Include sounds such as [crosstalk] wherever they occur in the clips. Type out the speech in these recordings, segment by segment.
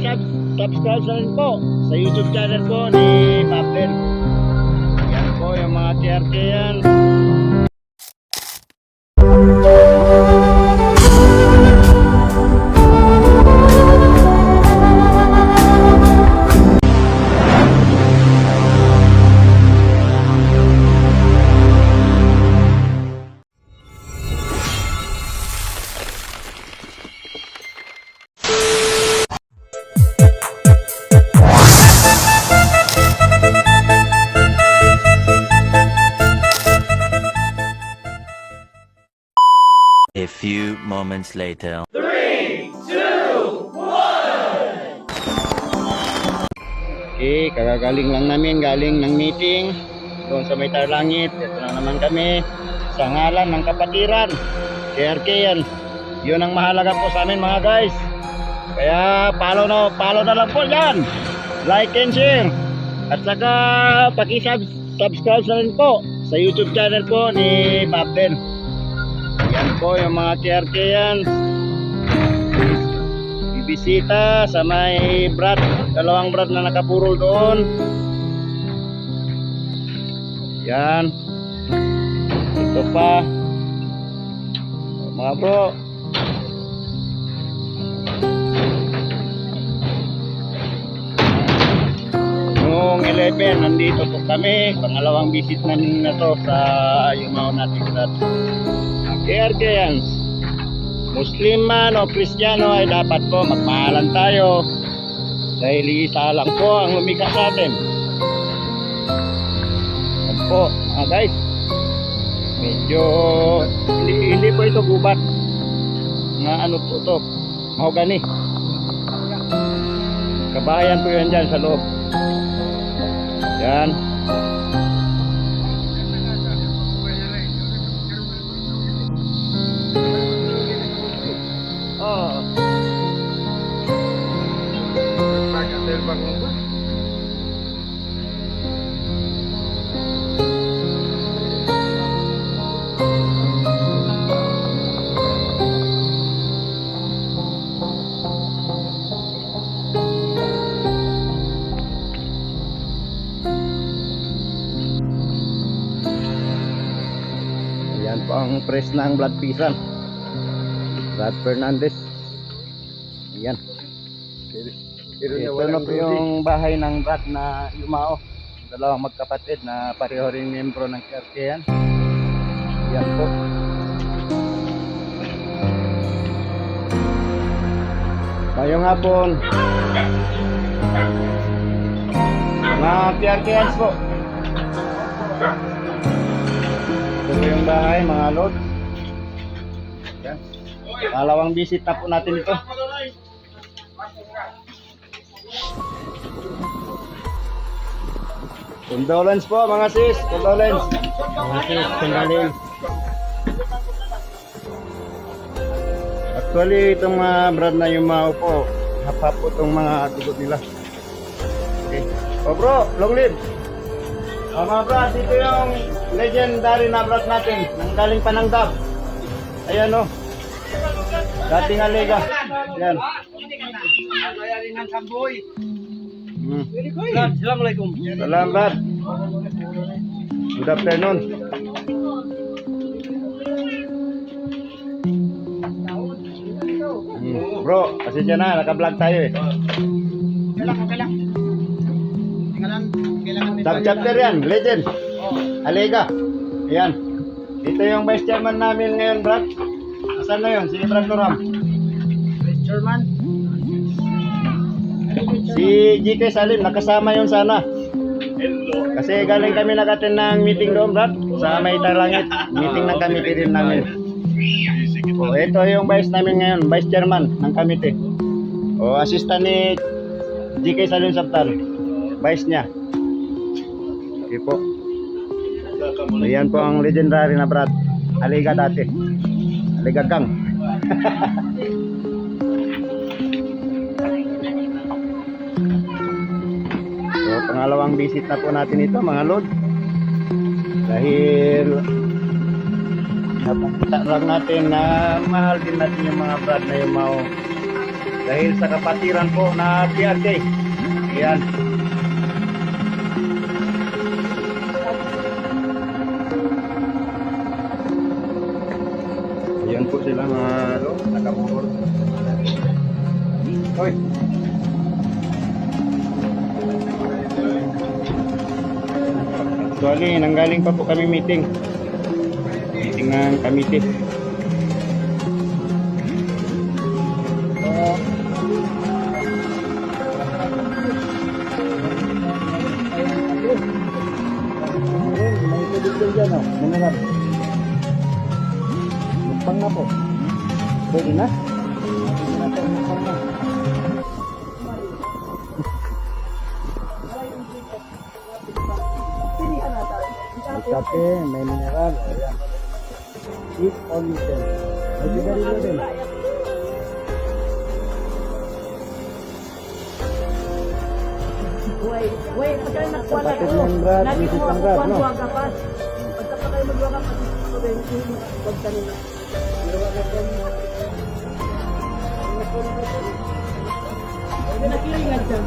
pakisubscribe na rin po sa YouTube channel po ni Pabden. Yan po yung mga TRK few moments later. Okay, kagagaling lang namin, galing ng meeting doon sa may Tarlangit. Ito na naman kami sa ngalan ng kapatiran. KRK yan. Yun ang mahalaga po sa amin mga guys. Kaya follow na, follow na lang po yan. Like and share. At saka paki-subscribe na rin po sa YouTube channel po ni Pabden. Yan po yung mga KRK yan bibisita sa may brad, dalawang brad na nakapurol doon. Yan. Ito pa. Mga bro. Noong 11, nandito po kami. Pangalawang visit na to sa Yumao natin brad. KRKians. Muslim man o Kristiyano ay dapat po magmahalan tayo dahil isa lang po ang lumikha sa atin. Yan po mga guys. Medyo hindi, hindi po ito gubat. Nga ano po ito. Mahogani. Kabayan po yan dyan sa loob. Yan. Ayan po ang press ng blood pisan. Brad Fernandez. Ayan. Ito na po yung bahay ng Brad na Yumao. Dalawang magkapatid na pareho rin membro ng KRK yan. Yan po. Ngayong hapon. Mga KRKans po. Ito po yung bahay, mga lord. Yan. Dalawang visit na po natin ito. Condolence po mga sis, condolence. Mga sis, condolence. Actually, itong mga brad na yumao po, hap-hap po itong mga dugot nila. Okay. O bro, long live. O mga brad, ito yung legendary na brad natin, nang galing pa ng dab. Ayan o. Dating alega. Ayan. Hmm. Assalamualaikum. Salamat. Good afternoon. Hmm. Bro, kasi dyan na, naka-vlog tayo eh. Sub chapter yan, legend. Alega. Ayan. Ito yung vice chairman namin ngayon, Brad. Asan na yun? Si Brad Noram. Chairman. Si GK Salim, nakasama yun sana. Kasi galing kami nag-attend ng meeting doon, Brad. Sa may Tarangit. Meeting ng committee rin namin. O, ito yung vice namin ngayon, vice chairman ng committee. O, assistant ni GK Salim Saptal. Vice niya. Okay po. Ayan po ang legendary na Brad. Aliga dati. Aliga gang. [laughs] So, pangalawang visit na po natin ito mga lord. Dahil napakita lang natin na mahal din natin yung mga brad na yung mau. Dahil sa kapatiran po na PRK. Yan. Ayan mga nakabukor. Hoy. Actually, nanggaling pa po kami meeting. Meeting ng committee. So, may tubig din dyan, oh. Mineral. Mukbang na po. Pwede na? Pwede na na. Kape, may mineral. Ayan. Eat all you can. May sigarilyo din. Uy, uy, pagka Kapatid ko. Lagi mo ako Brad, kuwan no? ko agapas. Pagka pa kayo magwaga pa dito rin, pag kanina. Hindi nakiringan dyan.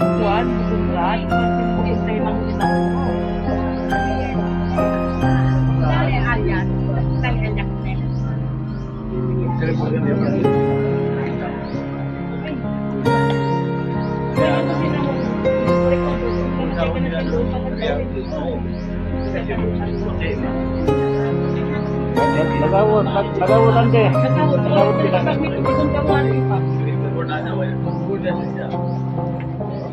perempuan bukan istri manusia Nagawot, nagawot lang deh. Nagawot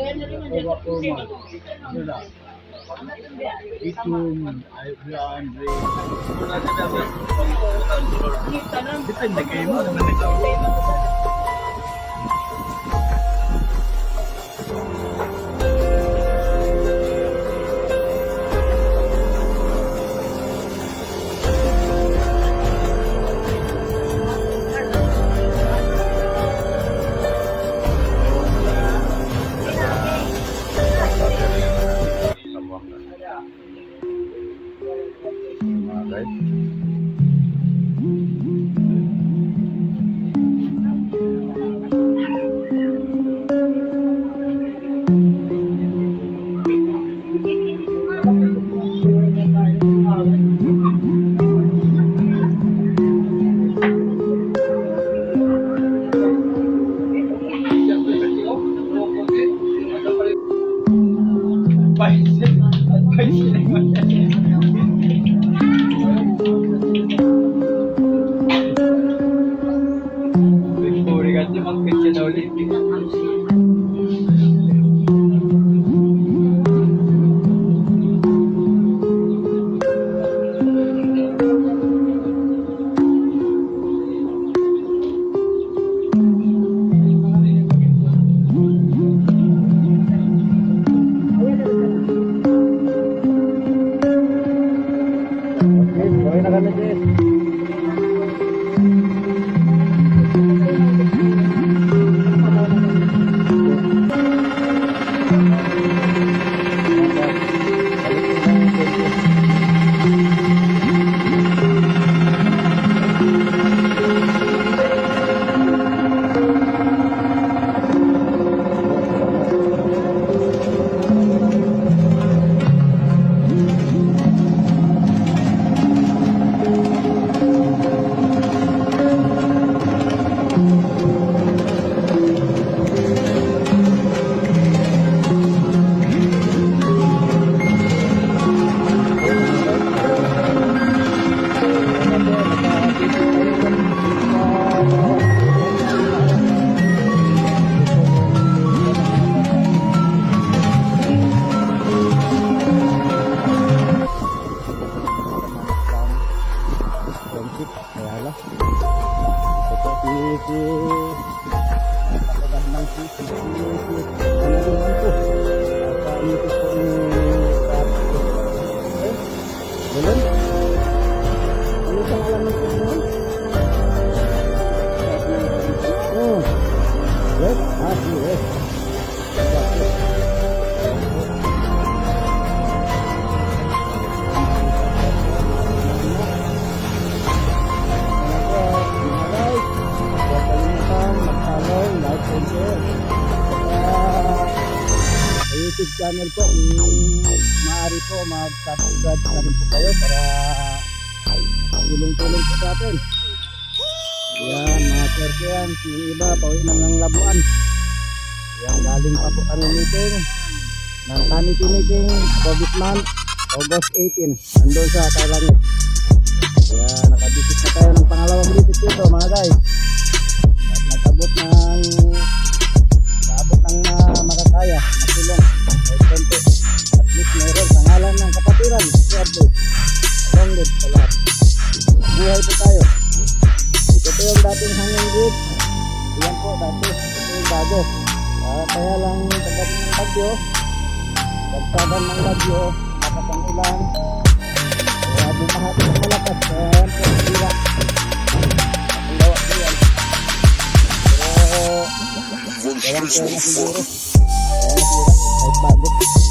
kaya pababak na mo ni Aran. Sila nga lang. Hmm. Depende kayo mo. Sa YouTube channel po, mm, maaari po mag-subscribe na rin po kayo para tulong-tulong po sa atin. Yan, mga ko yan, si iba, pauwi na ng labuan. Yan, galing pa po kami meeting ng committee meeting this month, August 18, nandun sa Kailangit. Kaya nakabisit na tayo ng pangalawang visit dito mga guys. Bagyo, dagsagan ng bagyo, lakas ang ulan. Kaya bumahat ng malakas. Kaya yan po, sira. Ang gawa ko yan. Pero, Walang pera siguro. Ayan, sira. Kahit bago.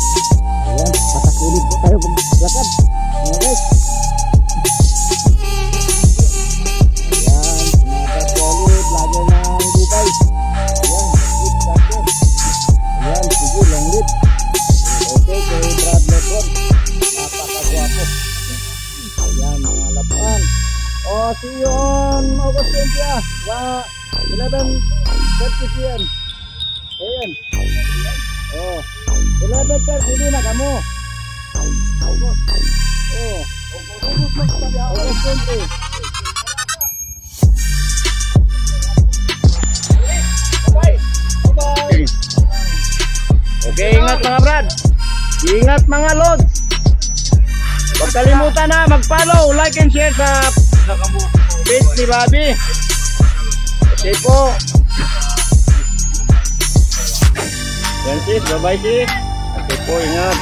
Oh, see you on August 20 ah. Wa, 11.30 p.m. Ayan. Oh. 11.30 din na kamo. Oh. August 20. Bye-bye. Okay, ingat mga brad. Ingat mga lods. Huwag kalimutan na mag-follow, like and share sa page ni Bobby. Okay po. Yan sis, bye-bye sis. Okay po, ingat.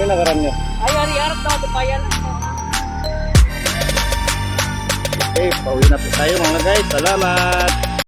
Ano nakaram nyo? Ay, ari-arap na ako bayan. Okay, pauwi na po tayo mga guys. Salamat.